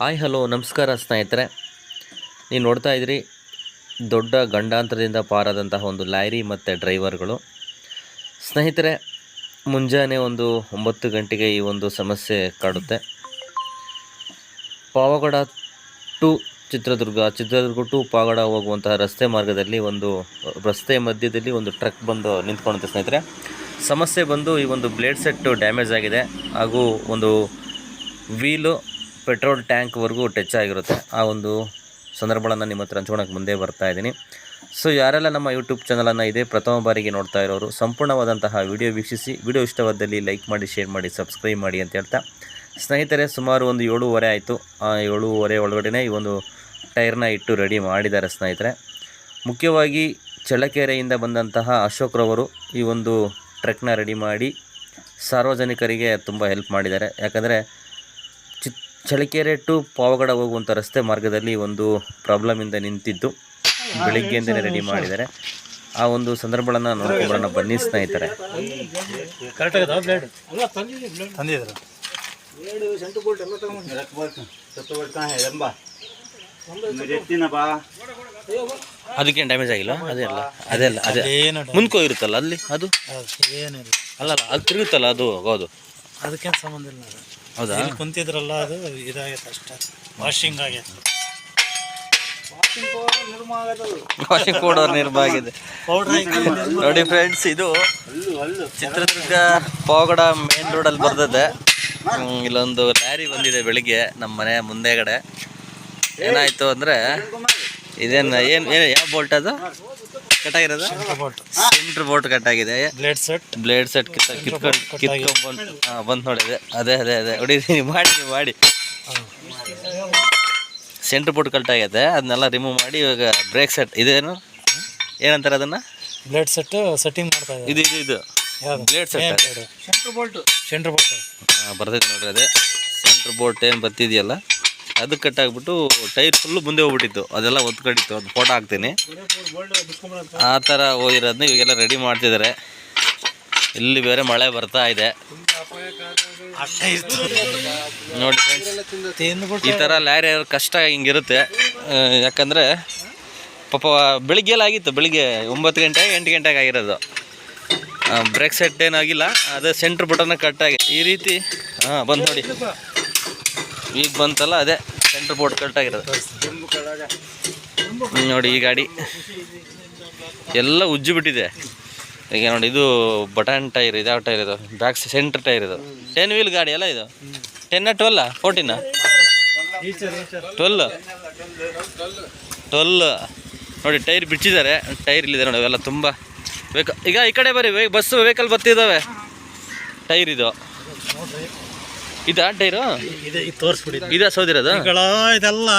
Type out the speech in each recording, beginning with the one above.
Hi, hello, ನಮಸ್ಕಾರ ಸ್ನೇಹಿತರೆ. ನೀವು ನೋಡ್ತಾ ಇದ್ರಿ ದೊಡ್ಡ ಗಂಡಾಂತರದಿಂದ ಪಾರಾದಂತಹ ಒಂದು ಲಾರಿ ಮತ್ತು ಡ್ರೈವರ್ಗಳು. ಸ್ನೇಹಿತರೆ, ಮುಂಜಾನೆ ಒಂದು ಒಂಬತ್ತು ಗಂಟೆಗೆ ಈ ಒಂದು ಸಮಸ್ಯೆ ಕಾಡುತ್ತೆ. ಪಾವಗಡ ಟು ಚಿತ್ರದುರ್ಗ ಚಿತ್ರದುರ್ಗ ಟು ಪಾವಗಡ ಹೋಗುವಂತಹ ರಸ್ತೆ ಮಾರ್ಗದಲ್ಲಿ ಒಂದು ರಸ್ತೆ ಮಧ್ಯದಲ್ಲಿ ಒಂದು ಟ್ರಕ್ ಬಂದು ನಿಂತ್ಕೊಳ್ಳುತ್ತೆ ಸ್ನೇಹಿತರೆ. ಸಮಸ್ಯೆ ಬಂದು ಈ ಒಂದು ಬ್ಲೇಡ್ ಸೆಟ್ಟು ಡ್ಯಾಮೇಜ್ ಆಗಿದೆ. ಹಾಗೂ ಒಂದು ವೀಲು ಪೆಟ್ರೋಲ್ ಟ್ಯಾಂಕ್ವರೆಗೂ ಟಚ್ ಆಗಿರುತ್ತೆ ಆ ಒಂದು ಸಂದರ್ಭಗಳನ್ನು ನಿಮ್ಮ ಹತ್ರ ಹಂಚ್ಕೊಳಕ್ಕೆ ಮುಂದೆ ಬರ್ತಾ ಇದ್ದೀನಿ. ಸೊ ಯಾರೆಲ್ಲ ನಮ್ಮ ಯೂಟ್ಯೂಬ್ ಚಾನಲನ್ನು ಇದೇ ಪ್ರಥಮ ಬಾರಿಗೆ ನೋಡ್ತಾ ಇರೋರು, ಸಂಪೂರ್ಣವಾದಂತಹ ವಿಡಿಯೋ ವೀಕ್ಷಿಸಿ ವಿಡಿಯೋ ಇಷ್ಟವಾದಲ್ಲಿ ಲೈಕ್ ಮಾಡಿ ಶೇರ್ ಮಾಡಿ ಸಬ್ಸ್ಕ್ರೈಬ್ ಮಾಡಿ ಅಂತ ಹೇಳ್ತಾ, ಸ್ನೇಹಿತರೆ, ಸುಮಾರು ಒಂದು ಏಳೂವರೆ ಆಯಿತು. ಆ ಏಳುವರೆ ಒಳಗಡೆ ಈ ಒಂದು ಟೈರ್ನ ಇಟ್ಟು ರೆಡಿ ಮಾಡಿದ್ದಾರೆ ಸ್ನೇಹಿತರೆ. ಮುಖ್ಯವಾಗಿ ಚಳ್ಳಕೆರೆಯಿಂದ ಬಂದಂತಹ ಅಶೋಕ್ರವರು ಈ ಒಂದು ಟ್ರೆಕ್ನ ರೆಡಿ ಮಾಡಿ ಸಾರ್ವಜನಿಕರಿಗೆ ತುಂಬ ಹೆಲ್ಪ್ ಮಾಡಿದ್ದಾರೆ. ಯಾಕಂದರೆ ಚಳ್ಳಕೆರೆ ಟು ಪಾವಗಡ ಹೋಗುವಂಥ ರಸ್ತೆ ಮಾರ್ಗದಲ್ಲಿ ಒಂದು ಪ್ರಾಬ್ಲಮಿಂದ ನಿಂತಿದ್ದು. ಬೆಳಿಗ್ಗೆಯಿಂದಲೇ ರೆಡಿ ಮಾಡಿದ್ದಾರೆ. ಆ ಒಂದು ಸಂದರ್ಭಗಳನ್ನು ನೋಡ್ಕೊಂಡು ಬನ್ನಿ ಸ್ನೇಹಿತರೆ. ಅದಕ್ಕೆ ಅದಕ್ಕೇನು ಡ್ಯಾಮೇಜ್ ಆಗಿಲ್ಲ? ಅದೇ ಅಲ್ಲ ಅದೇ ಅಲ್ಲ ಅದೇ ಮುನ್ಕೋ ಮುಂದ್ಕೋ ಇರುತ್ತಲ್ಲ ಅಲ್ಲಿ ಅದು? ಅಲ್ಲ ಅಲ್ಲ ಅದು ತಿರುಗುತ್ತಲ್ಲ ಅದು ಹೌದು. ಅದಕ್ಕೇನು ಸಂಬಂಧ ಇಲ್ಲ. ಹೌದಾ? ಇಲ್ಲಿ ಕುಂತಿದ್ರಲ್ಲ ಅದು ಇದಾಗೈತೆ ಅಷ್ಟೇ. ವಾಷಿಂಗ್ ಆಗೈತೆ. ವಾಷಿಂಗ್ ಪೌಡರ್ ನಿರ್ಮಾ ಆಗಿದೆ. ಪೌಡ್ರ್ ನೋಡಿ ಫ್ರೆಂಡ್ಸ್ ಇದು ಚಿತ್ರದುರ್ಗ ಪಾವಗಡ ಮೇನ್ ರೋಡಲ್ಲಿ ಬರ್ತದೆ. ಇಲ್ಲೊಂದು ಲಾರಿ ಬಂದಿದೆ ಬೆಳಿಗ್ಗೆ ನಮ್ಮ ಮನೆ ಮುಂದೆಗಡೆ. ಏನಾಯ್ತು ಅಂದ್ರೆ ಇದೇನು ಏನು ಏನು ಯಾವ ಬೋಲ್ಟ್ ಅದು? ಕಟ್ಟಾಗಿರೋದು ಬೋಲ್ಟ್ ಸೆಂಟ್ರ್ ಬೋಲ್ಟ್ ಕಟ್ಟಾಗಿದೆ ಬ್ಲೇಡ್ ಸೆಟ್ ಬ್ಲೇಡ್ ಸೆಟ್ ಕಿತ್ಕೊಂಡು ಕಿತ್ಕೊಂಡು ಬಂದು ನೋಡಿದೆ ಬಂದು ಅದೇ ಅದೇ ಅದೇ. ಹೊಡಿದೀನಿ ಮಾಡಿ ನೀವು ಮಾಡಿ. ಸೆಂಟ್ರ್ ಕಟ್ ಆಗಿದೆ. ಅದನ್ನೆಲ್ಲ ರಿಮೂವ್ ಮಾಡಿ ಇವಾಗ ಬ್ರೇಕ್ ಸೆಟ್ ಇದೇನು? ಏನಂತಾರೆ ಅದನ್ನು? ಬ್ಲೇಡ್ ಸೆಟ್ ಸೆಟ್ಟಿಂಗ್ ಮಾಡ್ತಾ ಇದೆ. ಇದು ಇದು ಇದು. Blade set centre bolt centre bolt ಬರ್ತೈತೆ ನೋಡ್ರಿ ಅದೇ. ಸೆಂಟ್ರ್ ಬೋಲ್ಟ್ ಏನು ಬರ್ತಿದೆಯಲ್ಲ? ಅದು ಕಟ್ಟಾಗ್ಬಿಟ್ಟು ಟೈರ್ ಫುಲ್ಲು ಮುಂದೆ ಹೋಗ್ಬಿಟ್ಟಿತ್ತು. ಅದೆಲ್ಲ ಒತ್ಕೊಂಡಿತ್ತು. ಅದು ಫೋಟೋ ಹಾಕ್ತೀನಿ. ಆ ಥರ ಹೋಗಿರೋದನ್ನ ಇವಾಗೆಲ್ಲ ರೆಡಿ ಮಾಡ್ತಿದ್ದಾರೆ ಇಲ್ಲಿ ಬೇರೆ ಮಳೆ ಬರ್ತಾ ಇದೆ. ನೋಡಿ ಫ್ರೆಂಡ್ಸ್ ಈ ಥರ ಲ್ಯಾರಿ ಕಷ್ಟ ಹಿಂಗಿರುತ್ತೆ. ಯಾಕಂದರೆ ಪಾಪ ಬೆಳಿಗ್ಗೆ ಎಲ್ಲ ಆಗಿತ್ತು ಬೆಳಿಗ್ಗೆ ಒಂಬತ್ತು ಗಂಟೆ ಎಂಟು ಗಂಟೆಗೆ ಆಗಿರೋದು. ಬ್ರೇಕ್ ಸೆಟ್ ಏನಾಗಿಲ್ಲ ಅದೇ ಸೆಂಟ್ರ್ ಬಟನ್ನ ಕಟ್ಟಾಗಿ ಈ ರೀತಿ ಹಾಂ ಬಂದು ನೋಡಿ. ಈಗ ಬಂತಲ್ಲ ಅದೇ. ಸೆಂಟ್ರ್ ಬೋರ್ಡ್ ಕಟ್ ಆಗಿರೋದು. ನೋಡಿ ಈ ಗಾಡಿ. ಎಲ್ಲ ಉಜ್ಜಿ ಬಿಟ್ಟಿದೆ. ಈಗ ನೋಡಿ, ಇದು ಬಟನ್ ಟೈರ್, ಇದು ಯಾವ ಟೈರ್ ಇದು? ಬ್ಯಾಕ್ ಸೆಂಟ್ರ್ ಟೈರ್ ಇದು. ಟೆನ್ ವೀಲ್ ಗಾಡಿ ಅಲ್ಲ ಇದು? ಟೆನ್ನ ಟ್ವೆಲ್ಲ ಫೋರ್ಟಿನ ಟ್ವೆಲ್ ಟ್ವೆಲ್ ನೋಡಿ, ಟೈರ್ ಬಿಚ್ಚಿದ್ದಾರೆ. ಟೈರ್ ಇಲ್ಲಿದೆ ನೋಡಿ ಅವೆಲ್ಲ ತುಂಬ. ಈಗ ಈ ಕಡೆ ಬರೀ ಬಸ್ಸು ಬಸ್ ವೆಹಿಕಲ್ ಬರ್ತಿದ್ದಾವೆ. ಟೈರ್ ಇದು. ಇದಾ ಟೈರು? ಇದೆ ಇದು ತೋರಿಸ್ಬಿಡಿ ಇದೆ ಸೋದಿರೋದು? ಇದೆಲ್ಲ.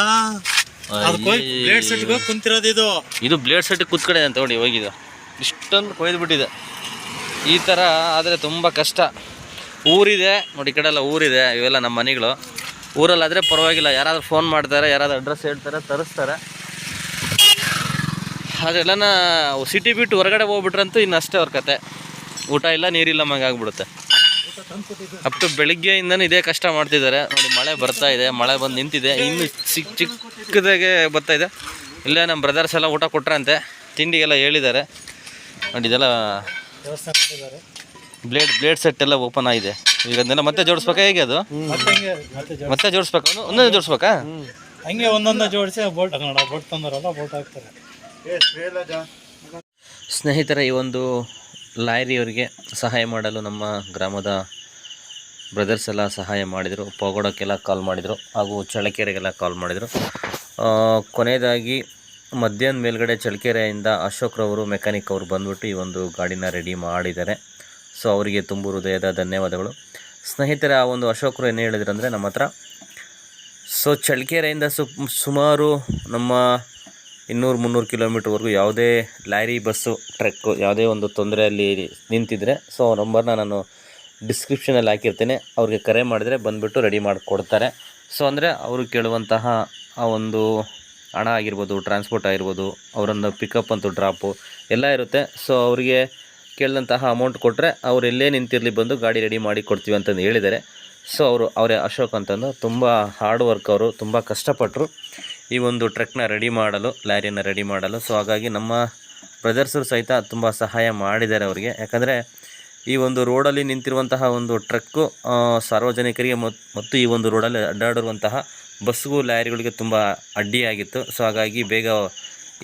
ಅದಕ್ಕೆ ಹೋಗಿ ಬ್ಲೇಡ್ ಸೆಟ್ಗೆ ಕುಂತಿರೋದು ಇದು. ಇದು ಬ್ಲೇಡ್ ಸೆಟ್ ಕುತ್ಕಡೆ ಅಂತ ನೋಡಿ ಹೋಗಿದ್ದು. ಇಷ್ಟೊಂದು ಕೊಯ್ದು ಬಿಟ್ಟಿದೆ ಈ ಥರ ಆದರೆ ತುಂಬ ಕಷ್ಟ. ಊರಿದೆ. ನೋಡಿ ಈ ಕಡೆ ಎಲ್ಲ ಊರಿದೆ. ಇವೆಲ್ಲ ನಮ್ಮ ಮನೆಗಳು. ಊರಲ್ಲಾದರೆ ಪರವಾಗಿಲ್ಲ. ಯಾರಾದರೂ ಫೋನ್ ಮಾಡ್ತಾರೆ ಯಾರಾದರೂ ಅಡ್ರೆಸ್ ಹೇಳ್ತಾರೆ ತರಿಸ್ತಾರೆ. ಅದೆಲ್ಲನ ಸಿಟಿ ಬಿಟ್ಟು ಹೊರಗಡೆ ಹೋಗ್ಬಿಟ್ರಂತೂ ಇನ್ನು ಅಷ್ಟೇ ಅವ್ರ ಕತೆ. ಊಟ ಇಲ್ಲ ನೀರಿಲ್ಲ ಮಂಗೆ ಆಗ್ಬಿಡುತ್ತೆ. ಅಪ್ ಟು ಬೆಳಿಗ್ಗೆಯಿಂದನೂ ಇದೇ ಕಷ್ಟ ಮಾಡ್ತಿದ್ದಾರೆ. ನೋಡಿ ಮಳೆ ಬರ್ತಾ ಇದೆ ಮಳೆ ಬಂದು ನಿಂತಿದೆ. ಇನ್ನು ಚಿಕ್ಕ ಚಿಕ್ಕದಾಗೆ ಬರ್ತಾ ಇದೆ. ಇಲ್ಲೇ ನಮ್ಮ ಬ್ರದರ್ಸ್ ಎಲ್ಲ ಊಟ ಕೊಟ್ರಂತೆ. ತಿಂಡಿಗೆಲ್ಲ ಹೇಳಿದ್ದಾರೆ. ನೋಡಿ ಇದೆಲ್ಲ ವ್ಯವಸ್ಥೆ ಮಾಡಿದ್ದಾರೆ ಬ್ಲೇಡ್ ಬ್ಲೇಡ್ ಸೆಟ್ ಎಲ್ಲ ಓಪನ್ ಆಗಿದೆ. ಈಗ ಅದನ್ನೆಲ್ಲ ಮತ್ತೆ ಜೋಡಿಸ್ಬೇಕಾ? ಹೇಗೆ ಅದು? ಮತ್ತೆ ಜೋಡಿಸ್ಬೇಕು? ಒಂದೊಂದು ಜೋಡಿಸ್ಬೇಕಾ? ಹಂಗೆ ಒಂದೊಂದು ಜೋಡಿಸಿ ಬೋಟ್ ಹಾಕೋಣ. ಬೋಲ್ಟ್ ಬೋಟ್ ಬೋಲ್ಟ್ ಹಾಕ್ತಾರೆ ಸ್ನೇಹಿತರ ಈ ಒಂದು ಲಾರಿಯವರಿಗೆ ಸಹಾಯ ಮಾಡಲು ನಮ್ಮ ಗ್ರಾಮದ ಬ್ರದರ್ಸ್ ಎಲ್ಲ ಸಹಾಯ ಮಾಡಿದರು. ಪಗೋಡಕ್ಕೆಲ್ಲ ಕಾಲ್ ಮಾಡಿದರು. ಹಾಗೂ ಚಳ್ಳಕೆರೆಗೆಲ್ಲ ಕಾಲ್ ಮಾಡಿದರು. ಕೊನೆಯದಾಗಿ ಮಧ್ಯಾಹ್ನ ಮೇಲ್ಗಡೆ ಚಳ್ಳಕೆರೆಯಿಂದ ಅಶೋಕ್ರವರು ಮೆಕ್ಯಾನಿಕ್ ಅವರು ಬಂದುಬಿಟ್ಟು ಈ ಒಂದು ಗಾಡಿನ ರೆಡಿ ಮಾಡಿದ್ದಾರೆ. ಸೊ ಅವರಿಗೆ ತುಂಬ ಹೃದಯದ ಧನ್ಯವಾದಗಳು. ಸ್ನೇಹಿತರ, ಆ ಒಂದು ಅಶೋಕರು ಏನು ಹೇಳಿದ್ರಂದರೆ, ನಮ್ಮ ಹತ್ರ ಸೊ ಚಳ್ಳಕೆರೆಯಿಂದ ಸು ಸುಮಾರು ನಮ್ಮ ಇನ್ನೂರು ಮುನ್ನೂರು ಕಿಲೋಮೀಟ್ರ್ವರೆಗೂ ಯಾವುದೇ ಲಾರಿ, ಬಸ್ಸು, ಟ್ರಕ್ಕು ಯಾವುದೇ ಒಂದು ತೊಂದರೆಯಲ್ಲಿ ನಿಂತಿದ್ರೆ ಸೊ ನಂಬರ್ನ ನಾನು ಡಿಸ್ಕ್ರಿಪ್ಷನಲ್ಲಿ ಹಾಕಿರ್ತೇನೆ. ಅವ್ರಿಗೆ ಕರೆ ಮಾಡಿದರೆ ಬಂದುಬಿಟ್ಟು ರೆಡಿ ಮಾಡಿ ಕೊಡ್ತಾರೆ ಸೊ ಅಂದರೆ ಅವರು ಕೇಳುವಂತಹ ಆ ಒಂದು ಹಣ ಆಗಿರ್ಬೋದು ಟ್ರಾನ್ಸ್ಪೋರ್ಟ್ ಆಗಿರ್ಬೋದು, ಅವರನ್ನು ಪಿಕಪ್ ಅಂತೂ ಡ್ರಾಪು ಎಲ್ಲ ಇರುತ್ತೆ. ಸೊ ಅವರಿಗೆ ಕೇಳಿದಂತಹ ಅಮೌಂಟ್ ಕೊಟ್ಟರೆ ಅವ್ರು ಎಲ್ಲೇ ನಿಂತಿರಲಿ ಬಂದು ಗಾಡಿ ರೆಡಿ ಮಾಡಿ ಕೊಡ್ತೀವಿ ಅಂತಂದು ಹೇಳಿದ್ದಾರೆ. ಸೊ ಅವರು, ಅವರೇ ಅಶೋಕ್ ಅಂತಂದು, ತುಂಬ ಹಾರ್ಡ್ ವರ್ಕ್ ಅವರು, ತುಂಬ ಕಷ್ಟಪಟ್ಟರು ಈ ಒಂದು ಟ್ರಕ್ನ ರೆಡಿ ಮಾಡಲು ಲಾರಿಯನ್ನು ರೆಡಿ ಮಾಡಲು. ಸೊ ಹಾಗಾಗಿ ನಮ್ಮ ಬ್ರದರ್ಸರು ಸಹಿತ ತುಂಬ ಸಹಾಯ ಮಾಡಿದ್ದಾರೆ ಅವರಿಗೆ. ಯಾಕಂದರೆ ಈ ಒಂದು ರೋಡಲ್ಲಿ ನಿಂತಿರುವಂತಹ ಒಂದು ಟ್ರಕ್ಕು ಸಾರ್ವಜನಿಕರಿಗೆ ಮತ್ತು ಈ ಒಂದು ರೋಡಲ್ಲಿ ಅಡ್ಡಾಡಿರುವಂತಹ ಬಸ್ಗೂ ಲಾರಿಗಳಿಗೆ ತುಂಬ ಅಡ್ಡಿಯಾಗಿತ್ತು. ಸೊ ಹಾಗಾಗಿ ಬೇಗ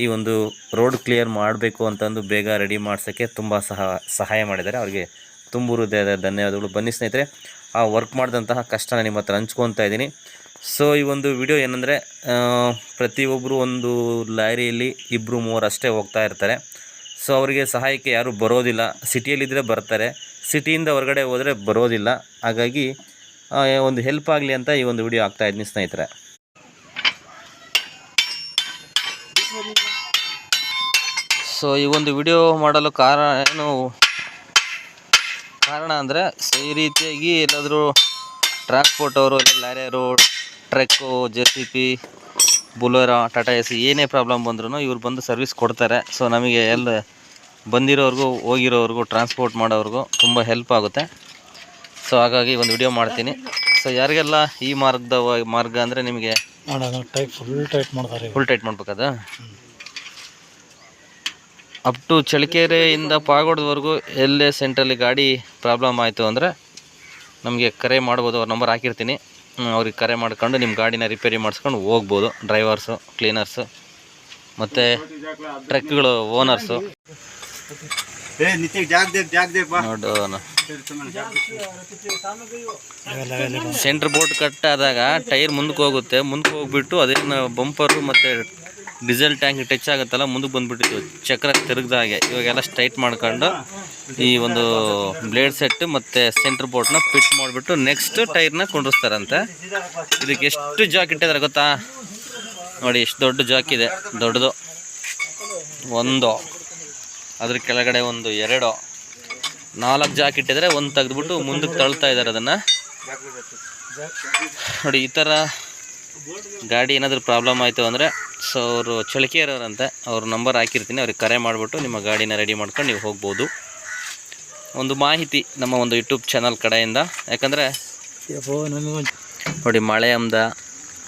ಈ ಒಂದು ರೋಡ್ ಕ್ಲಿಯರ್ ಮಾಡಬೇಕು ಅಂತಂದು ಬೇಗ ರೆಡಿ ಮಾಡ್ಸೋಕ್ಕೆ ತುಂಬ ಸಹ, ಸಹಾಯ ಮಾಡಿದ್ದಾರೆ. ಅವರಿಗೆ ತುಂಬು ಹೃದಯದ ಧನ್ಯವಾದಗಳು. ಬನ್ನಿ ಸ್ನೇಹಿತರೆ, ಆ ವರ್ಕ್ ಮಾಡಿದಂತಹ ಕಷ್ಟನ ನಿಮ್ಮ ಹತ್ರ ಹಂಚ್ಕೊತಾ ಇದ್ದೀನಿ. ಸೊ ಈ ಒಂದು ವಿಡಿಯೋ ಏನಂದರೆ ಪ್ರತಿಯೊಬ್ಬರು ಒಂದು ಲಾರಿಯಲ್ಲಿ ಇಬ್ಬರು ಮೂವರು ಅಷ್ಟೇ ಹೋಗ್ತಾ ಇರ್ತಾರೆ. ಸೊ ಅವರಿಗೆ ಸಹಾಯಕ್ಕೆ ಯಾರೂ ಬರೋದಿಲ್ಲ. ಸಿಟಿಯಲ್ಲಿದ್ದರೆ ಬರ್ತಾರೆ. ಸಿಟಿಯಿಂದ ಹೊರಗಡೆ ಹೋದರೆ ಬರೋದಿಲ್ಲ. ಹಾಗಾಗಿ ಒಂದು ಹೆಲ್ಪ್ ಆಗಲಿ ಅಂತ ಈ ಒಂದು ವಿಡಿಯೋ ಆಗ್ತಾ ಇದ್ದೀನಿ ಸ್ನೇಹಿತರೆ. ಸೊ ಈ ಒಂದು ವಿಡಿಯೋ ಮಾಡಲು ಕಾರಣ ಏನು? ಕಾರಣ ಅಂದರೆ ಈ ರೀತಿಯಾಗಿ ಎಲ್ಲಾದರೂ ಟ್ರಾನ್ಸ್ಪೋರ್ಟ್ ಅವರು ಇಲ್ಲ ಲಾರಿಯರು ಟ್ರಕ್ಕು ಜೆ ಸಿ ಪಿ ಬುಲೋರ ಟಾಟಾ ಎ ಸಿ ಏನೇ ಪ್ರಾಬ್ಲಮ್ ಬಂದ್ರೂ ಇವ್ರು ಬಂದು ಸರ್ವಿಸ್ ಕೊಡ್ತಾರೆ. ಸೊ ನಮಗೆ ಎಲ್ಲ ಬಂದಿರೋರಿಗೂ ಹೋಗಿರೋರಿಗೂ ಟ್ರಾನ್ಸ್ಪೋರ್ಟ್ ಮಾಡೋರಿಗೂ ತುಂಬ ಹೆಲ್ಪ್ ಆಗುತ್ತೆ. ಸೊ ಹಾಗಾಗಿ ಒಂದು ವಿಡಿಯೋ ಮಾಡ್ತೀನಿ. ಸೊ ಯಾರಿಗೆಲ್ಲ ಈ ಮಾರ್ಗದ ಮಾರ್ಗ ಅಂದರೆ ನಿಮಗೆ ಫುಲ್ ಟೈಟ್ ಮಾಡ್ತಾರೆ ಇವ್ರು. ಫುಲ್ ಟೈಟ್ ಮಾಡ್ಬೇಕಾದ? ಅಪ್ ಟು ಚಳ್ಳಕೆರೆಯಿಂದ ಪಾಗೋಡದವರೆಗೂ ಎಲ್ಲೇ ಸೆಂಟ್ರಲ್ಲಿ ಗಾಡಿ ಪ್ರಾಬ್ಲಮ್ ಆಯಿತು ಅಂದರೆ ನಮಗೆ ಕರೆ ಮಾಡ್ಬೋದು. ಅವ್ರ ನಂಬರ್ ಹಾಕಿರ್ತೀನಿ. ಅವ್ರಿಗೆ ಕರೆ ಮಾಡ್ಕೊಂಡು ನಿಮ್ಮ ಗಾಡಿನ ರಿಪೇರಿ ಮಾಡಿಸ್ಕೊಂಡು ಹೋಗ್ಬೋದು. ಡ್ರೈವರ್ಸು ಕ್ಲೀನರ್ಸು ಮತ್ತು ಟ್ರಕ್ಗಳು ಓನರ್ಸು ನೋಡು ಸೆಂಟ್ರ್ ಬೋರ್ಡ್ ಕಟ್ ಆದಾಗ ಟೈರ್ ಮುಂದಕ್ಕೆ ಹೋಗುತ್ತೆ. ಮುಂದಕ್ಕೆ ಹೋಗ್ಬಿಟ್ಟು ಅದನ್ನು ಬಂಪರು ಮತ್ತು ಡೀಸೆಲ್ ಟ್ಯಾಂಕ್ ಟಚ್ ಆಗುತ್ತಲ್ಲ, ಮುಂದಕ್ಕೆ ಬಂದ್ಬಿಟ್ಟಿತ್ತು. ಚಕ್ರ ತಿರುಗ್ದಾಗೆ ಇವಾಗೆಲ್ಲ ಸ್ಟ್ರೈಟ್ ಮಾಡ್ಕೊಂಡು ಈ ಒಂದು ಬ್ಲೇಡ್ ಸೆಟ್ ಮತ್ತು ಸೆಂಟ್ರ್ ಬೋರ್ಡ್ನ ಫಿಟ್ ಮಾಡಿಬಿಟ್ಟು ನೆಕ್ಸ್ಟ್ ಟೈರ್ನ ಕುಂಡ್ರಿಸ್ತಾರಂತೆ ಇದಕ್ಕೆ ಎಷ್ಟು ಜಾಕ್ ಇಟ್ಟಿದ್ದಾರೆ ಗೊತ್ತಾ? ನೋಡಿ, ಎಷ್ಟು ದೊಡ್ಡ ಜಾಕ್ ಇದೆ. ದೊಡ್ಡದು ಒಂದು, ಅದ್ರ ಕೆಳಗಡೆ ಒಂದು ಎರಡು, ನಾಲ್ಕು ಜಾಕ್ ಇಟ್ಟಿದ್ರೆ ಒಂದು ತೆಗೆದ್ಬಿಟ್ಟು ಮುಂದಕ್ಕೆ ತಳ್ತಾ ಇದ್ದಾರೆ ಅದನ್ನು. ನೋಡಿ, ಈ ಥರ ಗಾಡಿ ಏನಾದರೂ ಪ್ರಾಬ್ಲಮ್ ಆಯಿತು ಅಂದರೆ ಸೊ ಅವರು ಚಳಿಕೆಯರವರಂತೆ ಅವ್ರ ನಂಬರ್ ಹಾಕಿರ್ತೀನಿ ಅವ್ರಿಗೆ ಕರೆ ಮಾಡಿಬಿಟ್ಟು ನಿಮ್ಮ ಗಾಡಿನ ರೆಡಿ ಮಾಡ್ಕೊಂಡು ನೀವು ಹೋಗ್ಬೋದು. ಒಂದು ಮಾಹಿತಿ ನಮ್ಮ ಒಂದು ಯೂಟ್ಯೂಬ್ ಚಾನಲ್ ಕಡೆಯಿಂದ. ಯಾಕಂದರೆ ನೋಡಿ ಮಳೆ ಅಂದ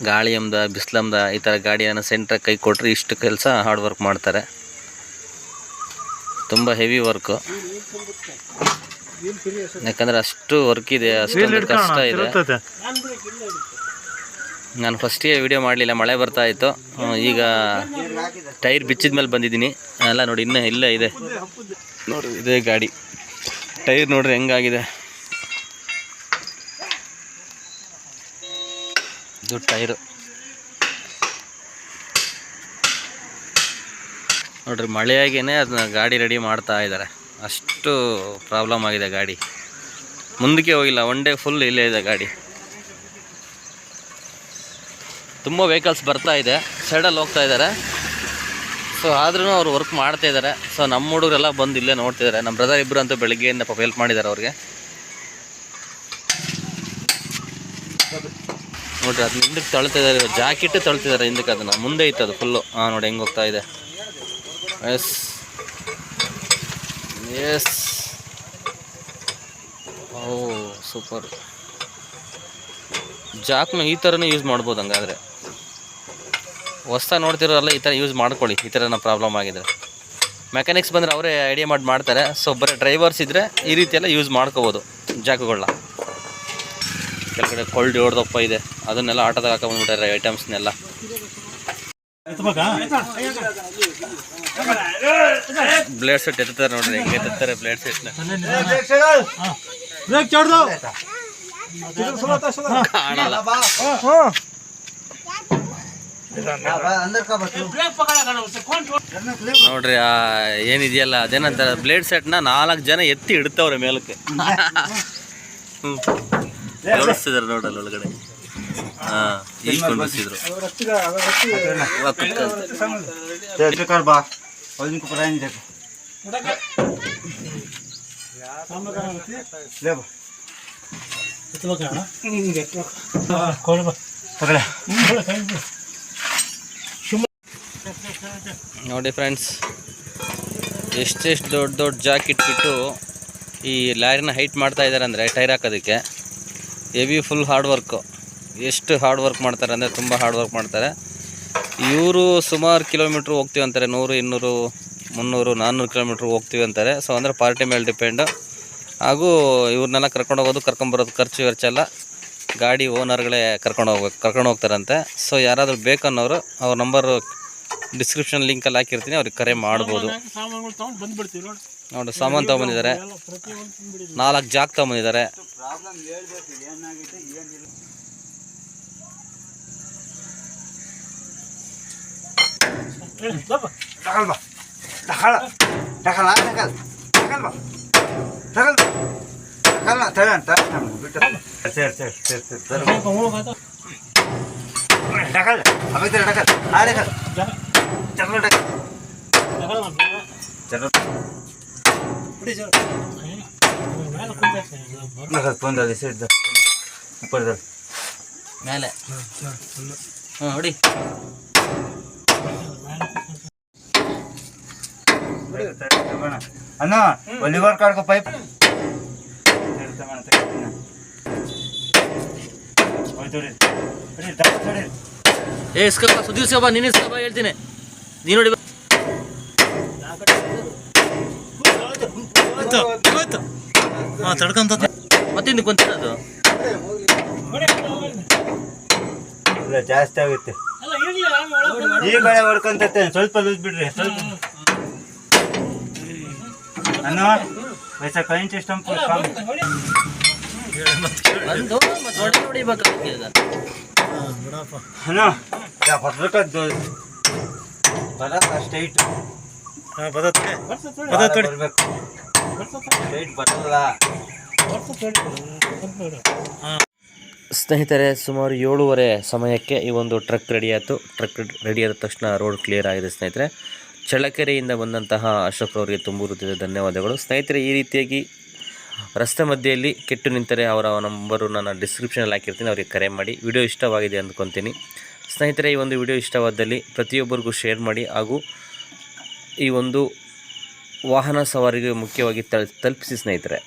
ಗಾಳಿ ಅಂದ ಬಿಸಿಲಂದ ಈ ಥರ ಗಾಡಿಯನ್ನು ಸೆಂಟ್ರಾಗಿ ಕೈ ಕೊಟ್ಟರೆ ಇಷ್ಟು ಕೆಲಸ ಹಾರ್ಡ್ ವರ್ಕ್ ಮಾಡ್ತಾರೆ. ತುಂಬ ಹೆವಿ ವರ್ಕು ಯಾಕಂದರೆ ಅಷ್ಟು ವರ್ಕ್ ಇದೆ ಅಷ್ಟೊಂದು ಕಷ್ಟ ಇದೆ. ನಾನು ಫಸ್ಟಿಗೆ ವಿಡಿಯೋ ಮಾಡಲಿಲ್ಲ, ಮಳೆ ಬರ್ತಾ ಇತ್ತು. ಈಗ ಟೈರ್ ಬಿಚ್ಚಿದ ಮೇಲೆ ಬಂದಿದ್ದೀನಿ. ಎಲ್ಲ ನೋಡಿ, ಇನ್ನೂ ಇಲ್ಲೇ ಇದೆ. ನೋಡಿ, ಇದೇ ಗಾಡಿ. ಟೈರ್ ನೋಡ್ರಿ ಹೆಂಗಾಗಿದೆ. ಇದು ಟೈರು. ನೋಡ್ರಿ, ಮಳೆಯಾಗೇನೆ ಅದನ್ನ ಗಾಡಿ ರೆಡಿ ಮಾಡ್ತಾ ಇದ್ದಾರೆ ಅಷ್ಟು ಪ್ರಾಬ್ಲಮ್ ಆಗಿದೆ ಗಾಡಿ. ಮುಂದಕ್ಕೆ ಹೋಗಿಲ್ಲ ಒನ್ ಡೇ ಫುಲ್ ಇಲ್ಲೇ ಇದೆ ಗಾಡಿ. ತುಂಬ ವೆಹಿಕಲ್ಸ್ ಬರ್ತಾ ಇದೆ. ಸೈಡಲ್ಲಿ ಹೋಗ್ತಾ ಇದ್ದಾರೆ. ಸೊ ಆದ್ರೂ ಅವ್ರು ವರ್ಕ್ ಮಾಡ್ತಾ ಇದ್ದಾರೆ. ಸೊ ನಮ್ಮ ಹುಡುಗರೆಲ್ಲ ಬಂದು ಇಲ್ಲೇ ನೋಡ್ತಿದ್ದಾರೆ. ನಮ್ಮ ಬ್ರದರ್ ಇಬ್ಬರು ಅಂತೂ ಬೆಳಗ್ಗೆಯಿಂದ ಪಾಪ ಹೆಲ್ಪ್ ಮಾಡಿದ್ದಾರೆ ಅವ್ರಿಗೆ. ನೋಡ್ರಿ ಅದನ್ನ ಹಿಂದಕ್ಕೆ ತಳ್ತಾ ಇದ್ದಾರೆ. ಜಾಕೆಟ್ ತಳ್ತಿದ್ದಾರೆ ಹಿಂದಕ್ಕೆ ಅದನ್ನು. ಮುಂದೆ ಇತ್ತು ಅದು ಫುಲ್ಲು ಹಾಂ ನೋಡಿ ಹೆಂಗೆ ಹೋಗ್ತಾ ಇದೆ. ಎಸ್ ಎಸ್ ಓ ಸೂಪರ್ ಜಾಕ್ನ ಈ ಥರನೇ ಯೂಸ್ ಮಾಡ್ಬೋದು ಹಂಗಾದ್ರೆ. ಹೊಸ್ತಾ ನೋಡ್ತಿರೋರೆಲ್ಲ ಈ ಥರ ಯೂಸ್ ಮಾಡ್ಕೊಳ್ಳಿ. ಈ ಥರ ಪ್ರಾಬ್ಲಮ್ ಆಗಿದ್ರೆ. ಮೆಕ್ಯಾನಿಕ್ಸ್ ಬಂದರೆ ಅವರೇ ಐಡಿಯಾ ಮಾಡಿ ಮಾಡ್ತಾರೆ. ಸೊ ಬರೀ ಡ್ರೈವರ್ಸ್ ಇದ್ದರೆ ಈ ರೀತಿಯೆಲ್ಲ ಯೂಸ್ ಮಾಡ್ಕೋಬೋದು ಜಾಕುಗಳನ್ನ ಕೆಲಕಡೆ ಕೋಲ್ಡ್ ಹೊಡೆದಪ್ಪ ಇದೆ. ಅದನ್ನೆಲ್ಲ ಆಟದಾಗ ಹಾಕೊಂಡ್ಬಿಟ್ಟಾರೆ ಐಟಮ್ಸ್ನೆಲ್ಲ ಬ್ಲೇಡ್ ಸೆಟ್ ಎತ್ತಾರೆ ನೋಡ್ರಿ ಹೆಂಗೆ ಎತ್ತಾರೆ ಬ್ಲೇಡ್ ಸೆಟ್ನ ಕಾಣಲ್ಲ. ನೋಡ್ರಿ ಆ ಏನಿದೆಯಲ್ಲ ಅದೇನಂತಾರೆ ಬ್ಲೇಡ್ ಸೆಟ್ನ ನಾಲ್ಕು ಜನ ಎತ್ತಿ ಇಡ್ತವ್ರೆ ಮೇಲಕ್ಕೆ. ಹ್ಮ್. ತೋರಿಸ್ತಿದಾರೆ ನೋಡಲ್ಲ ಒಳಗಡೆ ಹಾಂ ಈಗ ಕೊಂಡಿಸಿದ್ರು तेरे ನೋಡಿ ಫ್ರೆಂಡ್ಸ್ ಎಷ್ಟೆಷ್ಟು ದೊಡ್ಡ ದೊಡ್ಡ ಜಾಕ್ ಇಟ್ಬಿಟ್ಟು ಈ ಲಾರಿನ ಹೈಟ್ ಮಾಡ್ತಾ ಇದ್ದಾರೆ ಅಂದರೆ ಟೈರ್ ಹಾಕೋದಕ್ಕೆ. Heavy full hard work. ಎಷ್ಟು ಹಾರ್ಡ್ ವರ್ಕ್ ಮಾಡ್ತಾರೆ ಅಂದರೆ ತುಂಬ ಹಾರ್ಡ್ ವರ್ಕ್ ಮಾಡ್ತಾರೆ. ಇವರು ಸುಮಾರು ಕಿಲೋಮೀಟ್ರ್ ಹೋಗ್ತೀವಿ ಅಂತಾರೆ, ನೂರು, ಇನ್ನೂರು, ಮುನ್ನೂರು, ನಾನ್ನೂರು ಕಿಲೋಮೀಟ್ರ್ ಹೋಗ್ತೀವಿ ಅಂತಾರೆ. ಸೊ ಅಂದರೆ ಪಾರ್ಟಿ ಮೇಲೆ ಡಿಪೆಂಡು. ಹಾಗೂ ಇವ್ರನ್ನೆಲ್ಲ ಕರ್ಕೊಂಡು ಹೋಗೋದು ಕರ್ಕೊಂಬರೋದು ಖರ್ಚು ವೆಚ್ಚ ಎಲ್ಲ ಗಾಡಿ ಓನರ್ಗಳೇ ಕರ್ಕೊಂಡು ಹೋಗ್ಬೇಕು ಕರ್ಕೊಂಡು ಹೋಗ್ತಾರಂತೆ. ಸೊ ಯಾರಾದರೂ ಬೇಕನ್ನೋರು, ಅವ್ರ ನಂಬರು ಡಿಸ್ಕ್ರಿಪ್ಷನ್ ಲಿಂಕ್ ಲಿಂಕಲ್ಲಿ ಹಾಕಿರ್ತೀನಿ ಅವ್ರಿಗೆ ಕರೆ ಮಾಡ್ಬೋದು. ನೋಡಿ. ನೋಡಿ ಸಾಮಾನು ತೊಗೊಂಬಂದಿದ್ದಾರೆ. ನಾಲ್ಕು ಜಾಕ್ ತೊಗೊಂಬಂದಿದ್ದಾರೆ. ತಗೊಳ ಅವಾಗ ತಗೊಳ ಆ ತಗೊಳ ಮೇಲೆ. ಹಾಂ ಹೊಡಿ. ಅಣ್ಣ ಒಲಿವರ್ ಕಾಡ್ಕೊ ಪೈಪ್ ಏ ಇಸ್ಕಪ್ಪ ಸುದ್ದಿ ಇಸ್ಕಪ್ಪ ನೀನು ಇಸ್ಕಪ್ಪ ಹೇಳ್ತೀನಿ. ನೀನು ನೋಡಿ ಹಾಂ ತಡ್ಕೊಂತ ಮತ್ತಿಂದು ಕೊಂತಿರೋದು ಜಾಸ್ತಿ ಆಗುತ್ತೆ. ಈ ಕಡೆ ಹೊಡ್ಕೊಂತೈತೆ ಸ್ವಲ್ಪ ಲೂಸ್ ಬಿಡ್ರಿ ಸ್ವಲ್ಪ. ಅಣ್ಣ ವೈಸ ಕೈಂಟ್ ಸಿಸ್ಟಮ್ ಮತ್ತೆ ಹೊಡಿಬೇಕು ಅಣ್ಣ ಯಾ ಬರ್ಬೇಕದ್ದು ಬರ ಸ್ಟ್ರೈಟ್ ಹಾಂ ಬದತ್ತೆ ಬರ್ತದೆ ಬರ್ತದೆ ತೊಡಿ. ಬರ್ಬೇಕು. ಬರ್ತದೆ ಸ್ಟ್ರೈಟ್ ಬರಲ್ಲ. ಬರ್ತದೆ ತೊಡಿ. ಸ್ನೇಹಿತರೆ ಸುಮಾರು ಏಳುವರೆ ಸಮಯಕ್ಕೆ ಈ ಒಂದು ಟ್ರಕ್ ರೆಡಿ ಆಯಿತು. ಟ್ರಕ್ ರೆಡಿ ಆದ ತಕ್ಷಣ ರೋಡ್ ಕ್ಲಿಯರ್ ಆಗಿದೆ ಸ್ನೇಹಿತರೆ. ಚಳ್ಳಕೆರೆಯಿಂದ ಬಂದಂತಹ ಅಶೋಕ್ ಅವರಿಗೆ ತುಂಬಿರುತ್ತಿದೆ ಹೃದಯದ ಧನ್ಯವಾದಗಳು. ಸ್ನೇಹಿತರೆ ಈ ರೀತಿಯಾಗಿ ರಸ್ತೆ ಮಧ್ಯೆಯಲ್ಲಿ ಕೆಟ್ಟು ನಿಂತರೆ ಅವರ ನಂಬರು ನಾನು ಡಿಸ್ಕ್ರಿಪ್ಷನಲ್ಲಿ ಹಾಕಿರ್ತೀನಿ. ಅವರಿಗೆ ಕರೆ ಮಾಡಿ. ವಿಡಿಯೋ ಇಷ್ಟವಾಗಿದೆ ಅಂದ್ಕೊತೀನಿ. ಸ್ನೇಹಿತರೆ, ಈ ಒಂದು ವಿಡಿಯೋ ಇಷ್ಟವಾದಲ್ಲಿ ಪ್ರತಿಯೊಬ್ಬರಿಗೂ ಶೇರ್ ಮಾಡಿ ಹಾಗೂ ಈ ಒಂದು ವಾಹನ ಸವಾರಿಗೆ ಮುಖ್ಯವಾಗಿ ತಲ್, ತಲುಪಿಸಿ ಸ್ನೇಹಿತರೆ.